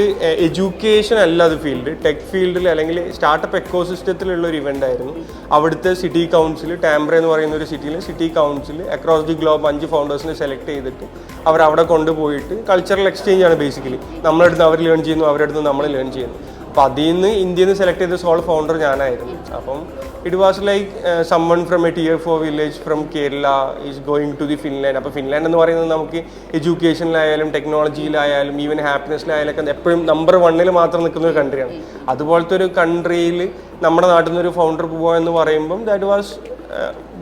എഡ്യൂക്കേഷൻ അല്ല അത് ഫീൽഡ് ടെക് ഫീൽഡിൽ അല്ലെങ്കിൽ സ്റ്റാർട്ടപ്പ് എക്കോസിസ്റ്റത്തിലുള്ള ഒരു ഇവന്റ് ആയിരുന്നു. അവിടുത്തെ സിറ്റി കൗൺസിൽ ടാംബ്ര എന്ന് പറയുന്ന ഒരു സിറ്റിയിൽ city council across the globe അഞ്ച് ഫൗണ്ടേഴ്സിനെ സെലക്ട് ചെയ്തിട്ട് അവർ അവിടെ കൊണ്ടുപോയിട്ട് കൾച്ചറൽ എക്സ്ചേഞ്ച് ആണ് ബേസിക്കലി നമ്മളെടുത്ത് അവർ ലേൺ ചെയ്യുന്നു അവരെടുത്ത് നമ്മൾ ലേൺ ചെയ്യുന്നു. അപ്പോൾ അതിൽ നിന്ന് ഇന്ത്യയിൽ നിന്ന് സെലക്ട് ചെയ്ത സോൾ ഫൗണ്ടർ ഞാനായിരുന്നു. അപ്പം it was like someone from a tier four village from Kerala is going to the Finland അപ്പോൾ ഫിൻലാൻഡ് എന്ന് പറയുന്നത് നമുക്ക് എഡ്യൂക്കേഷനിലായാലും ടെക്നോളജിയിലായാലും ഈവൻ ഹാപ്പിനെസ്സിലായാലും ഒക്കെ എപ്പോഴും നമ്പർ വണ്ണിൽ മാത്രം നിൽക്കുന്ന ഒരു കൺട്രിയാണ് അതുപോലത്തെ ഒരു കൺട്രിയിൽ നമ്മുടെ നാട്ടിൽ നിന്ന് ഒരു ഫൗണ്ടർ പോവുക എന്ന് പറയുമ്പം ദാറ്റ് വാസ്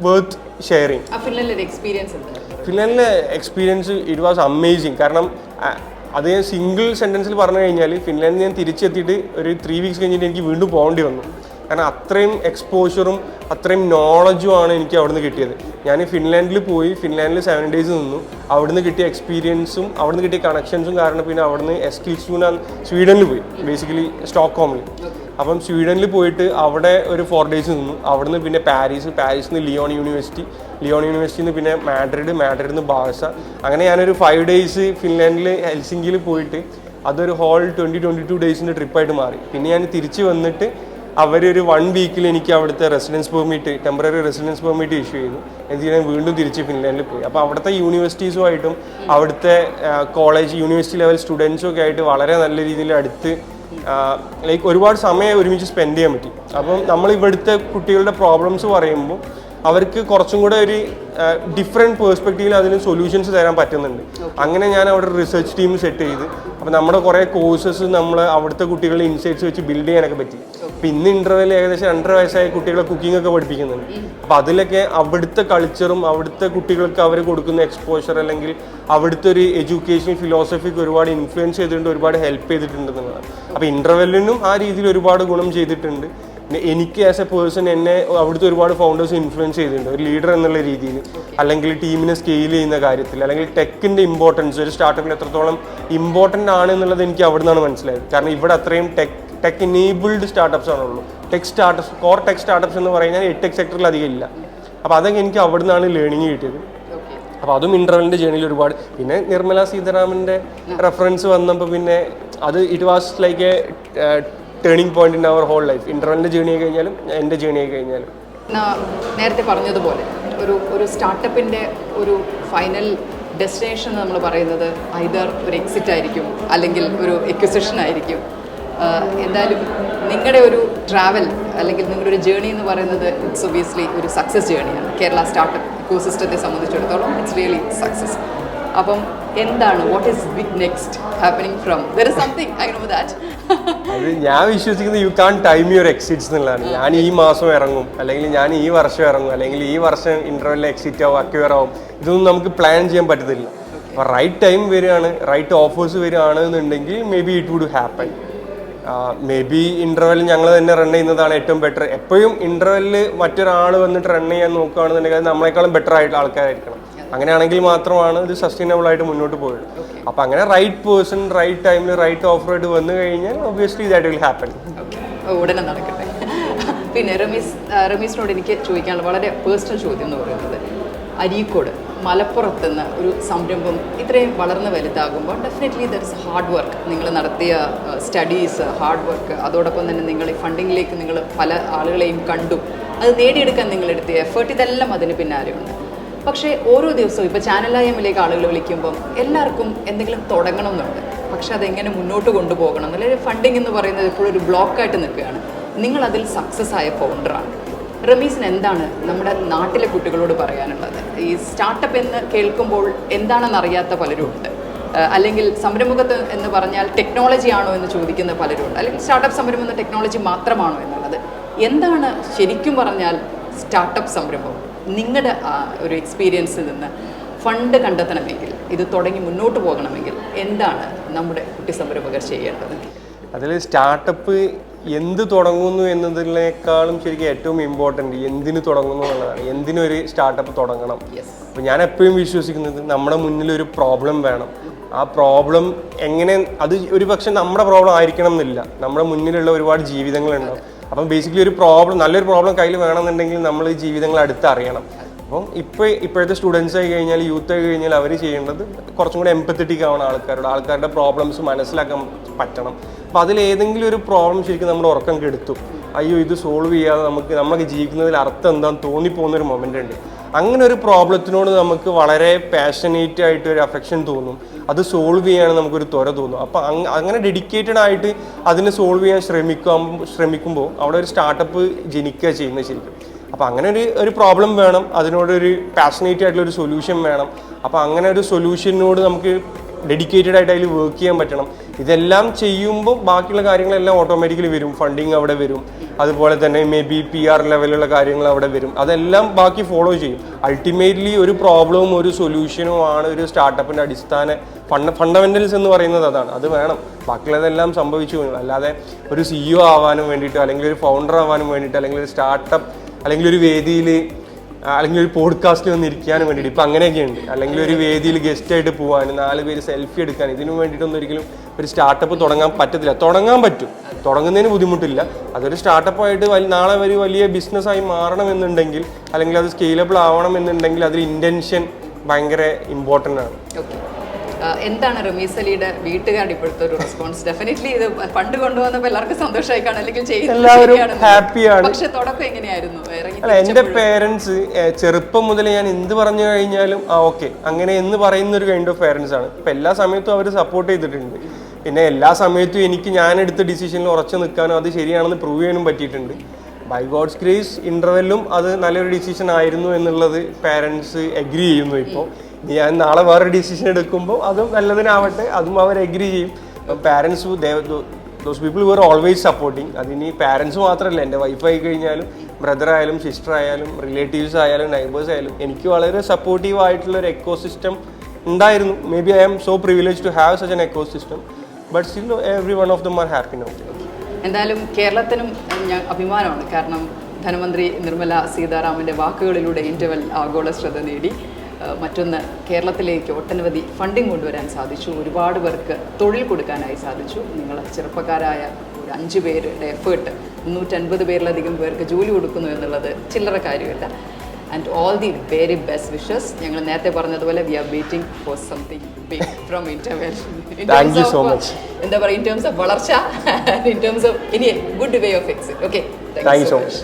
വേർത്ത് ഷെയറിങ് ഫിൻലൻഡിലെ എക്സ്പീരിയൻസ് ഇറ്റ് വാസ് അമേസിങ് കാരണം അത് സിംഗിൾ സെന്റൻസിൽ പറഞ്ഞു കഴിഞ്ഞാൽ ഫിൻലാൻഡിൽ ഞാൻ തിരിച്ചെത്തിയിട്ട് ഒരു ത്രീ വീക്സ് കഴിഞ്ഞിട്ട് എനിക്ക് വീണ്ടും പോകേണ്ടി വന്നു. കാരണം അത്രയും എക്സ്പോഷറും അത്രയും നോളജും ആണ് എനിക്ക് അവിടുന്ന് കിട്ടിയത്. ഞാൻ ഫിൻലാൻഡിൽ പോയി ഫിൻലാൻഡിൽ സെവൻ ഡേയ്സ് നിന്നു. അവിടുന്ന് കിട്ടിയ എക്സ്പീരിയൻസും അവിടുന്ന് കിട്ടിയ കണക്ഷൻസും കാരണം പിന്നെ അവിടുന്ന് എസ്കിൽസ് ഞാൻ സ്വീഡനിൽ പോയി ബേസിക്കലി സ്റ്റോക്ക്ഹോമിൽ. അപ്പം സ്വീഡനിൽ പോയിട്ട് അവിടെ ഒരു ഫോർ ഡേയ്സ് നിന്നു. അവിടുന്ന് പിന്നെ പാരീസ് പാരീസിൽ നിന്ന് ലിയോൺ യൂണിവേഴ്സിറ്റി ലിയോൺ യൂണിവേഴ്സിറ്റിയിൽ നിന്ന് പിന്നെ മാഡ്രിഡ് മാഡ്രിഡിൽ നിന്ന് ബാഴ്സ. അങ്ങനെ ഞാനൊരു ഫൈവ് ഡേയ്സ് ഫിൻലാൻഡിൽ ഹെൽസിംഗിൽ പോയിട്ട് അതൊരു ഹോൾ ട്വന്റി ട്വന്റി ടു ഡേയ്സിന്റെ ട്രിപ്പായിട്ട് മാറി. പിന്നെ ഞാൻ തിരിച്ച് വന്നിട്ട് അവരൊരു വൺ വീക്കിൽ എനിക്ക് അവിടുത്തെ residence permit temporary residence permit issue ചെയ്തു. എന്നിട്ട് ഞാൻ വീണ്ടും തിരിച്ച് ഫിൻലാൻഡിൽ പോയി. അപ്പോൾ അവിടുത്തെ യൂണിവേഴ്സിറ്റീസുമായിട്ടും അവിടുത്തെ കോളേജ് യൂണിവേഴ്സിറ്റി ലെവൽ സ്റ്റുഡൻസും ഒക്കെ ആയിട്ട് വളരെ നല്ല രീതിയിൽ അടുത്ത് ലൈക്ക് ഒരുപാട് സമയം ഒരുമിച്ച് സ്പെൻഡ് ചെയ്യാൻ പറ്റി. അപ്പം നമ്മൾ ഇവിടുത്തെ കുട്ടികളുടെ പ്രോബ്ലംസ് പറയുമ്പോൾ അവർക്ക് കുറച്ചും കൂടെ ഒരു ഡിഫറെന്റ് പേഴ്സ്പെക്റ്റീവിൽ അതിന് സൊല്യൂഷൻസ് തരാൻ പറ്റുന്നുണ്ട്. അങ്ങനെ ഞാൻ അവിടെ റിസർച്ച് ടീം സെറ്റ് ചെയ്ത്. അപ്പോൾ നമ്മുടെ കുറേ കോഴ്സസ് നമ്മൾ അവിടുത്തെ കുട്ടികളുടെ ഇൻസൈറ്റ്സ് വെച്ച് ബിൽഡ് ചെയ്യാനൊക്കെ പറ്റി. അപ്പോൾ ഇന്ന് ഇന്റർവെൽ ഏകദേശം രണ്ടര വയസ്സായ കുട്ടികളെ കുക്കിംഗ് ഒക്കെ പഠിപ്പിക്കുന്നുണ്ട്. അപ്പോൾ അതിലൊക്കെ അവിടുത്തെ കൾച്ചറും അവിടുത്തെ കുട്ടികൾക്ക് അവർ കൊടുക്കുന്ന എക്സ്പോഷർ അല്ലെങ്കിൽ അവിടുത്തെ ഒരു എഡ്യൂക്കേഷൻ ഫിലോസഫിക്ക് ഒരുപാട് ഇൻഫ്ലുവൻസ് ചെയ്തിട്ടുണ്ട് ഒരുപാട് ഹെൽപ്പ് ചെയ്തിട്ടുണ്ട് എന്നുള്ളതാണ്. അപ്പോൾ ഇന്റർവെല്ലിനും ആ രീതിയിൽ ഒരുപാട് ഗുണം ചെയ്തിട്ടുണ്ട്. എനിക്ക് ആസ് എ പേഴ്സൺ എന്നെ അവിടുത്തെ ഒരുപാട് ഫൗണ്ടേഴ്സ് ഇൻഫ്ലുവൻസ് ചെയ്തിട്ടുണ്ട്. ഒരു ലീഡർ എന്നുള്ള രീതിയിൽ. അല്ലെങ്കിൽ ടീമിനെ സ്കെയിൽ ചെയ്യുന്ന കാര്യത്തിൽ. അല്ലെങ്കിൽ ടെക്കിന്റെ ഇമ്പോർട്ടൻസ് ഒരു സ്റ്റാർട്ടപ്പിൽ എത്രത്തോളം ഇമ്പോർട്ടന്റ് ആണ് എന്നുള്ളത് എനിക്ക് അവിടെ നിന്നാണ് മനസ്സിലായത്. കാരണം ഇവിടെ അത്രയും tech tech enabled startups ആണുള്ളൂ. Tech startups core tech startups എന്ന് പറഞ്ഞാൽ ടെക് സെക്ടറിൽ അധികം ഇല്ല. അപ്പോൾ അതൊക്കെ എനിക്ക് അവിടെ നിന്നാണ് ലേണിംഗ് കിട്ടിയത് അപ്പോൾ അതും ഇന്റർവെലിന്റെ ജേണിയിൽ ഒരുപാട്. പിന്നെ നിർമ്മല സീതാരാമന്റെ റെഫറൻസ് വന്നപ്പോൾ പിന്നെ അത് it was like a turning point in our whole life ഇന്റർവെലിന്റെ journey ആയി കഴിഞ്ഞാലും എന്റെ ജേണി ആയി കഴിഞ്ഞാലും. നേരത്തെ പറഞ്ഞതുപോലെ ഒരു ഒരു സ്റ്റാർട്ടപ്പിന്റെ ഒരു ഫൈനൽ ഡെസ്റ്റിനേഷൻ നമ്മൾ പറയുന്നത് ഐദർ ഒരു എക്സിറ്റ് ആയിരിക്കും അല്ലെങ്കിൽ ഒരു എക്വിസിഷൻ ആയിരിക്കും. എന്തായാലും നിങ്ങളുടെ ഒരു ട്രാവൽ അല്ലെങ്കിൽ നിങ്ങളുടെ ഒരു ജേണി എന്ന് പറയുന്നത് ഇറ്റ്സ് ഒബിയസ്ലി ഒരു സക്സസ് ജേണിയാണ് കേരള സ്റ്റാർട്ടപ്പ് ഇക്കോസിസ്റ്റത്തെ സംബന്ധിച്ചിടത്തോളം ഇറ്റ്സ് റിയലി സക്സസ് അപ്പം എന്താണ് what is big next happening from there is something I know that ഞാൻ വിശ്വസിക്കുന്നത് you can time your exits എന്നുള്ളതാണ്. ഞാൻ ഈ മാസം ഇറങ്ങും അല്ലെങ്കിൽ ഞാൻ ഈ വർഷം ഇറങ്ങും അല്ലെങ്കിൽ ഈ വർഷം ഇന്റർവെല്ലിൽ എക്സിറ്റ് ആവും അക്യൂർ ആവും. ഇതൊന്നും നമുക്ക് പ്ലാൻ ചെയ്യാൻ പറ്റത്തില്ല. അപ്പോൾ റൈറ്റ് ടൈം വരികയാണ് റൈറ്റ് ഓഫേഴ്സ് വരികയാണ് എന്നുണ്ടെങ്കിൽ maybe it would happen maybe Interval ഞങ്ങൾ തന്നെ റൺ ചെയ്യുന്നതാണ് ഏറ്റവും ബെറ്റർ എപ്പോഴും ഇന്റർവെല്ലിൽ മറ്റൊരാൾ വന്നിട്ട് റൺ ചെയ്യാൻ നോക്കുകയാണെന്നുണ്ടെങ്കിൽ നമ്മളെക്കാളും ബെറ്റർ ആയിട്ട് ആൾക്കാരായിരിക്കണം. അങ്ങനെയാണെങ്കിൽ മാത്രമാണ് ഇത് സസ്റ്റൈനബിൾ ആയിട്ട് മുന്നോട്ട് പോയത്. അപ്പോൾ അങ്ങനെ റൈറ്റ് പേഴ്സൺ റൈറ്റ് ടൈമിൽ റൈറ്റ് ഓഫർ ആയിട്ട് വന്നു കഴിഞ്ഞാൽ ഒബ്വിയസ്ലി ദാറ്റ് വിൽ ഹാപ്പൻ ഉടനെ നടക്കട്ടെ. പിന്നെ റമീസ് റമീസിനോട് എനിക്ക് ചോദിക്കാനുള്ള വളരെ പേഴ്സണൽ ചോദ്യം എന്ന് പറയുന്നത്. അരീക്കോട് മലപ്പുറത്ത് നിന്ന് ഒരു സംരംഭം ഇത്രയും വളർന്ന് വലുതാകുമ്പോൾ definitely there is hard work നിങ്ങൾ നടത്തിയ സ്റ്റഡീസ് ഹാർഡ് വർക്ക് അതോടൊപ്പം തന്നെ നിങ്ങൾ ഫണ്ടിങ്ങിലേക്ക് നിങ്ങൾ പല ആളുകളെയും കണ്ടു. അത് നേടിയെടുക്കാൻ നിങ്ങൾ എടുത്തിയ എഫേർട്ട് ഇതെല്ലാം അതിന് പിന്നാലെയുണ്ട്. പക്ഷേ ഓരോ ദിവസവും ഇപ്പോൾ ചാനലായ എമ്മിലേക്ക് ആളുകൾ വിളിക്കുമ്പം എല്ലാവർക്കും എന്തെങ്കിലും തുടങ്ങണമെന്നുണ്ട്. പക്ഷെ അതെങ്ങനെ മുന്നോട്ട് കൊണ്ടുപോകണം അല്ലെങ്കിൽ ഫണ്ടിങ് എന്ന് പറയുന്നത് എപ്പോഴും ഒരു ബ്ലോക്കായിട്ട് നിൽക്കുകയാണ്. നിങ്ങൾ അതിൽ സക്സസ് ആയ ഫൗണ്ടറാണ് റമീസിന് എന്താണ് നമ്മുടെ നാട്ടിലെ കുട്ടികളോട് പറയാനുള്ളത്? ഈ സ്റ്റാർട്ടപ്പ് എന്ന് കേൾക്കുമ്പോൾ എന്താണെന്ന് അറിയാത്ത പലരും ഉണ്ട്. അല്ലെങ്കിൽ സംരംഭകത്ത് എന്ന് പറഞ്ഞാൽ ടെക്നോളജി ആണോ എന്ന് ചോദിക്കുന്ന പലരും ഉണ്ട്. അല്ലെങ്കിൽ സ്റ്റാർട്ടപ്പ് സംരംഭം എന്ന ടെക്നോളജി മാത്രമാണോ എന്നുള്ളത്. എന്താണ് ശരിക്കും പറഞ്ഞാൽ സ്റ്റാർട്ടപ്പ് സംരംഭം? നിങ്ങളുടെ ആ ഒരു എക്സ്പീരിയൻസിൽ നിന്ന് ഫണ്ട് കണ്ടെത്തണമെങ്കിൽ ഇത് തുടങ്ങി മുന്നോട്ട് പോകണമെങ്കിൽ എന്താണ് നമ്മുടെ കുട്ടി സംരംഭകർ ചെയ്യേണ്ടത്? അതിൽ സ്റ്റാർട്ടപ്പ് എന്ത് തുടങ്ങുന്നു എന്നതിനേക്കാളും ശരിക്കും ഏറ്റവും ഇമ്പോർട്ടന്റ് എന്തിന് തുടങ്ങുന്നു എന്നുള്ളതാണ്. എന്തിനൊരു സ്റ്റാർട്ടപ്പ് തുടങ്ങണം? അപ്പോൾ ഞാൻ എപ്പോഴും വിശ്വസിക്കുന്നത് നമ്മുടെ മുന്നിൽ ഒരു പ്രോബ്ലം വേണം. ആ പ്രോബ്ലം എങ്ങനെ അത് ഒരു പക്ഷെ നമ്മുടെ പ്രോബ്ലം ആയിരിക്കണം എന്നില്ല. നമ്മുടെ മുന്നിലുള്ള ഒരുപാട് ജീവിതങ്ങളുണ്ടാവും അപ്പം ബേസിക്കലി ഒരു പ്രോബ്ലം നല്ലൊരു പ്രോബ്ലം കയ്യിൽ വേണമെന്നുണ്ടെങ്കിൽ നമ്മൾ ജീവിതങ്ങൾ അടുത്ത് അറിയണം. അപ്പം ഇപ്പോൾ ഇപ്പോഴത്തെ സ്റ്റുഡൻസ് ആയി കഴിഞ്ഞാൽ യൂത്ത് ആയി കഴിഞ്ഞാൽ അവർ ചെയ്യേണ്ടത് കുറച്ചും കൂടെ എമ്പത്തറ്റിക് ആവണം ആൾക്കാരോട്. ആൾക്കാരുടെ പ്രോബ്ലംസ് മനസ്സിലാക്കാൻ പറ്റണം. അപ്പോൾ അതിൽ ഏതെങ്കിലും ഒരു പ്രോബ്ലം ശരിക്കും നമ്മൾ ഉറക്കം കെടുത്തു. അയ്യോ ഇത് സോൾവ് ചെയ്യാതെ നമുക്ക് നമുക്ക് ജീവിക്കുന്നതിൽ അർത്ഥം എന്താണെന്ന് തോന്നിപ്പോകുന്ന ഒരു മൊമെന്റ് ഉണ്ട്. അങ്ങനെ ഒരു പ്രോബ്ലത്തിനോട് നമുക്ക് വളരെ പാഷനേറ്റ് ആയിട്ട് ഒരു അഫെക്ഷൻ തോന്നും. അത് സോൾവ് ചെയ്യാൻ നമുക്കൊരു ത്വര തോന്നും. അപ്പോൾ അങ്ങനെ ഡെഡിക്കേറ്റഡ് ആയിട്ട് അതിനെ സോൾവ് ചെയ്യാൻ ശ്രമിക്കാൻ ശ്രമിക്കുമ്പോൾ അവിടെ ഒരു സ്റ്റാർട്ടപ്പ് ജനിക്കുക ചെയ്യുന്ന ശരിക്കും. അപ്പോൾ അങ്ങനെ ഒരു ഒരു പ്രോബ്ലം വേണം. അതിനോടൊരു പാഷനേറ്റ് ആയിട്ടുള്ള ഒരു സൊല്യൂഷൻ വേണം. അപ്പോൾ അങ്ങനെ ഒരു സൊല്യൂഷനോട് നമുക്ക് ഡെഡിക്കേറ്റഡ് ആയിട്ട് അതിൽ വർക്ക് ചെയ്യാൻ പറ്റണം. ഇതെല്ലാം ചെയ്യുമ്പോൾ ബാക്കിയുള്ള കാര്യങ്ങളെല്ലാം ഓട്ടോമാറ്റിക്കലി വരും. ഫണ്ടിങ് അവിടെ വരും. അതുപോലെ തന്നെ മേ ബി പി ആർ ലെവലുള്ള കാര്യങ്ങൾ അവിടെ വരും. അതെല്ലാം ബാക്കി ഫോളോ ചെയ്യും. അൾട്ടിമേറ്റ്ലി ഒരു പ്രോബ്ലവും ഒരു സൊല്യൂഷനും ആണ് ഒരു സ്റ്റാർട്ടപ്പിന്റെ അടിസ്ഥാന ഫണ്ട ഫണ്ടമെന്റൽസ് എന്ന് പറയുന്നത് അതാണ്. അത് വേണം. ബാക്കിയുള്ളതെല്ലാം സംഭവിച്ചു അല്ലാതെ ഒരു സിഇഒ ആവാനും വേണ്ടിയിട്ട് അല്ലെങ്കിൽ ഒരു ഫൗണ്ടർ ആവാനും വേണ്ടിയിട്ട് അല്ലെങ്കിൽ ഒരു സ്റ്റാർട്ടപ്പ് അല്ലെങ്കിൽ ഒരു വേദിയിൽ അല്ലെങ്കിൽ ഒരു പോഡ്കാസ്റ്റിൽ വന്ന് ഇരിക്കാനും വേണ്ടിയിട്ട്. ഇപ്പം അങ്ങനെയൊക്കെ ഉണ്ട് അല്ലെങ്കിൽ ഒരു വേദിയിൽ ഗസ്റ്റ് ആയിട്ട് പോകാൻ നാല് പേര് സെൽഫി എടുക്കാൻ ഇതിനു വേണ്ടിയിട്ടൊന്നും ഒരിക്കലും ഒരു സ്റ്റാർട്ടപ്പ് തുടങ്ങാൻ പറ്റത്തില്ല. തുടങ്ങാൻ പറ്റും. തുടങ്ങുന്നതിന് ബുദ്ധിമുട്ടില്ല. അതൊരു സ്റ്റാർട്ടപ്പായിട്ട് വലിയ നാളെ ഒരു വലിയ ബിസിനസ്സായി മാറണമെന്നുണ്ടെങ്കിൽ അല്ലെങ്കിൽ അത് സ്കെയിലബിൾ ആവണം എന്നുണ്ടെങ്കിൽ അതിൽ ഇന്റൻഷൻ ഭയങ്കര ഇമ്പോർട്ടന്റ് ആണ്. എന്താണ് റമീസ് അലിയുടെ വീട്ടുകാരുടെ ഇപ്പോഴത്തെ ഒരു റെസ്പോൺസ് ഡെഫിനറ്റ്ലി ഇത് പണ്ട് കൊണ്ടുവന്നപ്പോൾ എല്ലാവർക്കും സന്തോഷമായി കാണും അല്ലെങ്കിൽ എല്ലാവരും ഹാപ്പിയാണ്. പക്ഷെ തുടക്കം എങ്ങനെയായിരുന്നു? എന്റെ അല്ല എന്റെ പേരൻസ് ചെറുപ്പം മുതൽ ഞാൻ എന്ത് പറഞ്ഞു കഴിഞ്ഞാലും ആ ഓക്കെ അങ്ങനെ എന്ന് പറയുന്ന ഒരു കൈൻഡ് ഓഫ് പേരൻസ് ആണ്. ഇപ്പം എല്ലാ സമയത്തും അവർ സപ്പോർട്ട് ചെയ്തിട്ടുണ്ട്. പിന്നെ എല്ലാ സമയത്തും എനിക്ക് ഞാൻ എടുത്ത ഡിസിഷനിൽ ഉറച്ചു നിൽക്കാനും അത് ശരിയാണെന്ന് പ്രൂവ് ചെയ്യാനും പറ്റിയിട്ടുണ്ട്. ബൈ ഗോഡ്സ് ഗ്രേസ് ഇന്റർവെല്ലും അത് നല്ലൊരു ഡിസിഷൻ ആയിരുന്നു എന്നുള്ളത് പേരൻസ് എഗ്രി ചെയ്യുന്നു ഇപ്പോൾ ഞാൻ നാളെ വേറൊരു ഡിസിഷൻ എടുക്കുമ്പോൾ അതും നല്ലതിനാവട്ടെ അതും അവർ എഗ്രി ചെയ്യും. Parents those people were always supporting അതിനി പാരൻസ് മാത്രമല്ല എന്റെ വൈഫായി കഴിഞ്ഞാലും ബ്രദർ ആയാലും സിസ്റ്റർ ആയാലും റിലേറ്റീവ്സ് ആയാലും നൈബേഴ്സ് ആയാലും എനിക്ക് വളരെ സപ്പോർട്ടീവ് ആയിട്ടുള്ള ഒരു എക്കോ സിസ്റ്റം ഉണ്ടായിരുന്നു. Maybe I am so privilege to have such an ecosystem but still every one of them are happy no എന്തായാലും കേരളത്തിനും ഞാൻ അഭിമാനമാണ്. കാരണം ധനമന്ത്രി നിർമ്മല സീതാരാമന്റെ വാക്കുകളിലൂടെ ഇന്റർവെൽ ആഗോള ശ്രദ്ധ നേടി. മറ്റൊന്ന് കേരളത്തിലേക്ക് ഒട്ടനവധി ഫണ്ടിങ് കൊണ്ടുവരാൻ സാധിച്ചു. ഒരുപാട് പേർക്ക് തൊഴിൽ കൊടുക്കാനായി സാധിച്ചു. നിങ്ങൾ ചെറുപ്പക്കാരായ ഒരു അഞ്ച് പേരുടെ എഫേർട്ട് മുന്നൂറ്റൻപത് പേരിലധികം പേർക്ക് ജോലി കൊടുക്കുന്നു എന്നുള്ളത് ചില്ലറ കാര്യമല്ല. And all the very best wishes ഞങ്ങൾ നേരത്തെ പറഞ്ഞതുപോലെ we are waiting for something big from Interval Thank you so much. എന്താ പറയുക ഇൻ ടേംസ് ഓഫ് വളർച്ച ഇൻ ടേംസ് ഓഫ് ഇനി good way of exit okay thank you so much